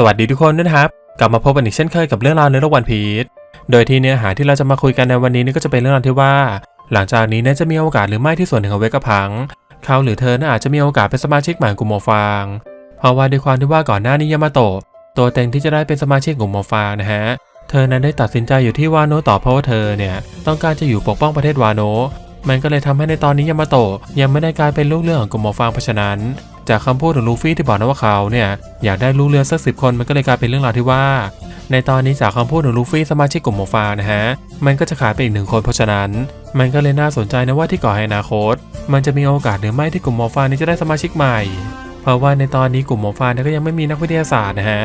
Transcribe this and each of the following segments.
สวัสดีทุกคนด้วยนะครับ กลับมาพบกันอีกเช่นเคยกับเรื่องราวในโลกวันพีชโดยที่เนื้อหาที่เราจะมาคุยกันในวันนี้นี่ก็จะเป็นเรื่องราวที่ว่า หลังจากนี้เนี่ยจะมีโอกาสหรือไม่ที่ส่วนหนึ่งของเวกพังเขาหรือเธอน่าอาจจะมีโอกาสเป็นสมาชิกใหม่กลุ่มหมฟางเพราะว่าด้วยความที่ว่าก่อนหน้านี้ยามาโตะตัวเต็งที่จะได้เป็นสมาชิกกลุ่มหมฟางนะฮะเธอนั้นได้ตัดสินใจอยู่ที่วาโนต่อเพราะว่าเธอเนี่ยต้องการจะอยู่ปกป้องประเทศวาโนมันก็เลยทำให้ในตอนนี้ยามาโตะยังไม่ได้กลายเป็นลูกเรือของกลุ่มหมฟางเพราะฉะนั้น จากคำพูดของลูฟี่ที่บอกนะว่าเขาเนี่ยอยากได้ลูกเรือสักสิบคนมันก็เลยกลายเป็นเรื่องราวที่ว่า ในตอนนี้จากคำพูดของลูฟี่สมาชิกกลุ่มหมฟานะฮะมันก็จะขาดไปอีกหนึ่งคนเพราะฉะนั้น มันก็เลยน่าสนใจนะว่าที่ก่อให้อนาคต มันจะมีโอกาสหรือไม่ที่กลุ่มหมฟานี้จะได้สมาชิกใหม่ เพราะว่าในตอนนี้กลุ่มหมฟาเนี่ยก็ยังไม่มีนักวิทยาศาสตร์นะฮะ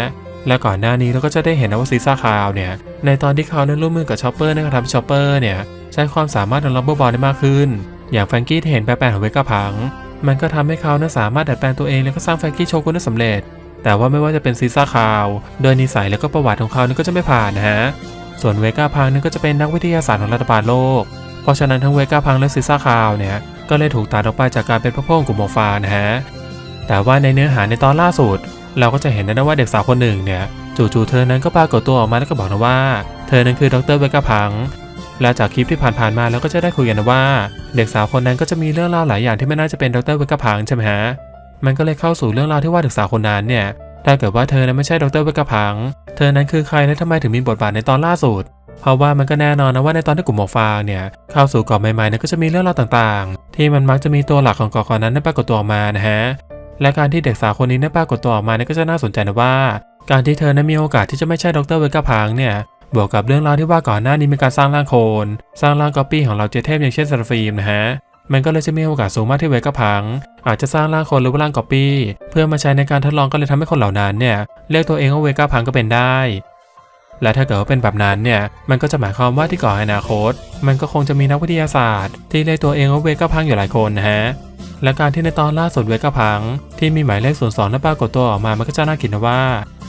และก่อนหน้านี้เราก็จะได้เห็นนะว่าซีซ่าคาวเนี่ยในตอนที่เขาได้ร่วมมือกับชอปเปอร์นการทำชอปเปอร์เนี่ยใช้ความสามารถของลัมเบอร์บอลได้มากขึ้น อย่างแฟรงกี้เห็นแปลงของเวก้าพัง มันก็ทำให้เขานั้นสามารถดัดแปลงตัวเองแล้วก็สร้างแฟรงกี้โชกุนได้สำเร็จ แต่ว่าไม่ว่าจะเป็นซีซ่าคาวโดยนิสัยแล้วก็ประวัติของเขานี่ก็จะไม่ผ่านนะฮะ ส่วนเวก้าพังนี่ก็จะเป็นนักวิทยาศาสตร์ของรัฐบาลโลก เพราะฉะนั้นทั้งเวก้าพังและซีซ่าคาวเนี่ยก็เลยถูกตัดออกไปจากการเป็นพระพ่อของกลุ่มหมฟานะฮะ แต่ว่าในเนื้อหาในตอนล่าสุด เราก็จะเห็นได้นะว่าเด็กสาวคนหนึ่งเนี่ยจู่ๆเธอนั้นก็ปรากฏตัวออกมาแล้วก็บอกนะว่า เธอนั้นคือดรเวก้าพัง และจากคลิปที่ผ่านๆมาเราก็จะได้คุยกันว่า เด็กสาวคนนั้นก็จะมีเรื่องเล่าหลายอย่างที่ไม่น่าจะเป็นดรเวก้าพังใช่ไหมฮะมันก็เลยเข้าสู่เรื่องราวที่ว่าเด็กสาวคนนั้นเนี่ยถ้าเกิดว่าเธอนั้นไม่ใช่ดรเวก้าพัง เธอนั้นคือใครและทำไมถึงมีบทบาทในตอนล่าสุด เพราะว่ามันก็แน่นอนนะว่าในตอนที่กลุ่มหมอฟางเนี่ยเข้าสู่เกาะใหม่ๆนั้นก็จะมีเรื่องราวต่างๆ ที่มันมักจะมีตัวหลักของเกาะนั้นนั้ปรากฏตัวออกมานะฮะ และการที่เด็กสาวคนนี้นั้ปรากฏตัวออกมาเนี่ยก็จะน่าสนใจนะว่า การที่เธอนั้นมีโอกาสที่จะไม่ใช่ดรเวกพังเนี่ย บวกกับเรื่องราวที่ว่าก่อนหน้านี้มีการสร้างร่างโคลนสร้างร่างก๊อปปี้ของเราเจเทพอย่างเช่นซาร์ฟิล์มนะฮะมันก็เลยจะมีโอกาสสูงมากที่เวก้าพัง อาจจะสร้างร่างคนหรือว่าร่างก๊อปปี้ เพื่อมาใช้ในการทดลองก็เลยทำให้คนเหล่านั้นเนี่ยเรียกตัวเองว่าเวก้าพังก็เป็นได้ และถ้าเกิดว่าเป็นแบบนั้นเนี่ยมันก็จะหมายความว่าที่ก่อนอนาคต มันก็คงจะมีนักวิทยาศาสตร์ ที่เรียกตัวเองว่าเวก้าพังอยู่หลายคนนะฮะและการที่ในตอนล่าสุดเวก้าพัง ที่มีหมายเลขศูนย์สองนั้นปรากฏตัวออกมามันก็จะน่าคิดนะว่า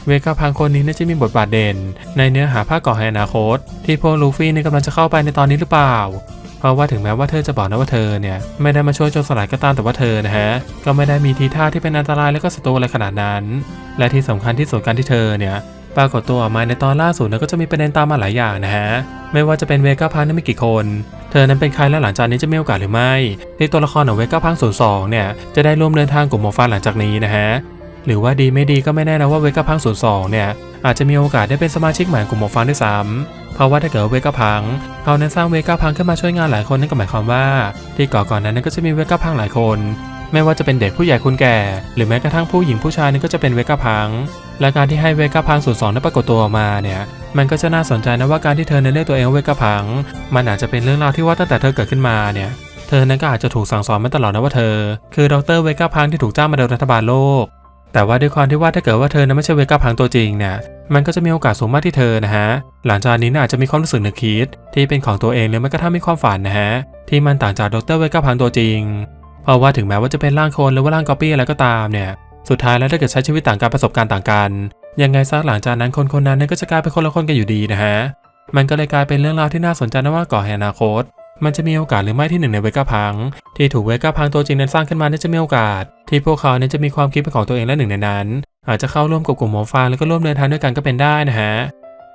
เวก้าพังคนนี้น่าจะมีบทบาทเด่น ในเนื้อหาภาคก่อให้อนาคต ที่พวกลูฟี่นี่กำลังจะเข้าไปในตอนนี้หรือเปล่า เพราะว่าถึงแม้ว่าเธอจะบอกนะว่าเธอเนี่ย ไม่ได้มาช่วยโจรสลัดก็ตามแต่ว่าเธอนะฮะ ก็ไม่ได้มีทีท่าที่เป็นอันตรายและก็ศัตรูอะไรขนาดนั้น และที่สำคัญที่สุดการที่เธอเนี่ยปรากฏตัวออกมาในตอนล่าสุดเนี่ยก็จะมีประเด็นตามมาหลายอย่างนะฮะ ไม่ว่าจะเป็นเวก้าพังนั้นมีกี่คน เธอนั้นเป็นใครและหลังจากนี้จะมีโอกาสหรือไม่ที่ตัวละครของเวก้าพังศูนย์สองเนี่ยจะได้ร่วมเดินทางกลุ่มหมอฟ้าหลังจากนี้นะฮะ หรือว่าดีไม่ดีก็ไม่แน่นะว่าเวก้าพังศูนย์สองเนี่ยอาจจะมีโอกาสได้เป็นสมาชิกใหม่กลุ่มหมอฟ้าด้วยซ้ำเพราะว่าถ้าเกิดเวก้าพังเขานั้นสร้างเวก้าพังขึ้นมาช่วยงานหลายคนนั่นก็หมายความว่า ที่ก่อนก่อนนั้นก็จะมีเวก้าพังหลายคน ไม่ว่าจะเป็นเด็กผู้ใหญ่คนแก่ หรือแม้กระทั่งผู้หญิงผู้ชายนี่ก็จะเป็นเวก้าพังและการที่ให้เวก้าพังส่วนสองนั้นปรากฏตัวออกมาเนี่ยมันก็จะน่าสนใจนะว่าการที่เธอนั้นเรียกตัวเองเวก้าพัง มันอาจจะเป็นเรื่องราวที่ว่าตั้งแต่เธอเกิดขึ้นมาเนี่ยเธอนั้นก็อาจจะถูกสั่งสอนมาตลอดนะว่าเธอ คือดรเวก้าพังที่ถูกจ้างมาโดยรัฐบาลโลก แต่ว่าด้วยความที่ว่าถ้าเกิดว่าเธอนั้นไม่ใช่เวก้าพังตัวจริงเนี่ยมันก็จะมีโอกาสสูงมากที่เธอนะฮะหลังจากนี้น่าอาจจะมีความรู้สึกนึกคิด ที่เป็นของตัวเองหรือไม่กระทั่งมีความฝันนะฮะที่มันต่างจากดรเวก้าพังตัวจริง เพราะว่าถึงแม้ว่าจะเป็นร่างคนหรือว่าร่างก๊อปปี้อะไรก็ตามเนี่ยสุดท้ายแล้วถ้าเกิดใช้ชีวิตต่างกันประสบการณ์ต่างกันยังไงซะหลังจากนั้นคนคนนั้นก็จะกลายเป็นคนละคนกันอยู่ดีนะฮะมันก็เลยกลายเป็นเรื่องราวที่น่าสนใจนะว่าก่อให้อนาคต มันจะมีโอกาสหรือไม่ที่หนึ่งในเวก้าพัง ที่ถูกเวก้าพังตัวจริงนั้นสร้างขึ้นมาน่าจะมีโอกาส ที่พวกเขาเนี่ยจะมีความคิดเป็นของตัวเองและหนึ่งในนั้น อาจจะเข้าร่วมกับกลุ่มหมอฟางแล้วก็ร่วมเดินทางด้วยกันก็เป็นได้นะฮะ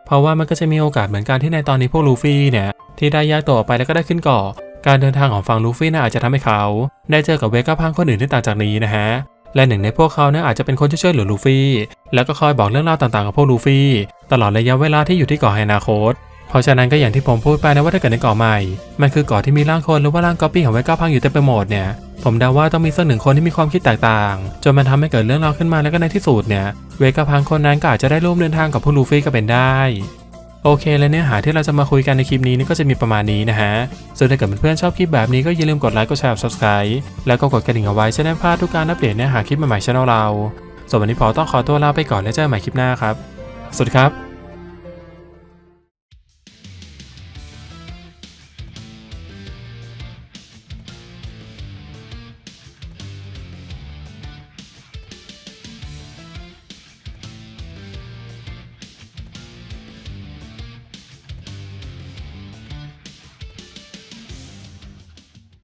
เพราะว่ามันก็จะมีโอกาสเหมือนกันที่ในตอนนี้พวกลูฟี่เนี่ยที่ได้แยกตัวออกไปแล้วก็ได้ขึ้นเกาะการเดินทางของฝั่งลูฟี่น่าอาจจะทำให้เขา ได้เจอกับเวก้าพังคนอื่นที่ต่างจากนี้นะฮะและหนึ่งในพวกเขาเนี่ยอาจจะเป็นคนที่ช่วยเหลือลูฟี่ แล้วก็คอยบอกเรื่องราวต่างๆกับพวกลูฟี่ ตลอดระยะเวลาที่อยู่ที่เกาะแฮนาโคต เพราะฉะนั้นก็อย่างที่ผมพูดไปนะว่าถ้าเกิดในเกาะใหม่ มันคือเกาะที่มีร่างคนหรือว่าร่างก๊อปปี้ของเวก้าพังอยู่เต็มไปหมดเนี่ย ผมเดาว่าต้องมีสักหนึ่งคนที่มีความคิดแตกต่าง จนมันทำให้เกิดเรื่องราวขึ้นมาแล้วก็ในที่สุดเนี่ย เวก้าพังคนนั้นก็อาจจะได้ร่วมเดินทางกับพวกลูฟี่ก็เป็นได้โอเคและเนื้อหาที่เราจะมาคุยกันในคลิปนี้นี่ก็จะมีประมาณนี้นะฮะ ส่วนถ้าเกิดเพื่อนๆชอบคลิปแบบนี้ก็อย่าลืมกดไลค์กดแชร์ subscribe แล้วก็กดกระดิ่งเอาไว้จะได้พลาดทุกการอัปเดตเนื้อหาคลิปใหม่ๆช่องเรา ส่วนวันนี้พอต้องขอตัวลาไปก่อนแล้วเจอกันใหม่คลิปหน้าครับ สวัสดีครับ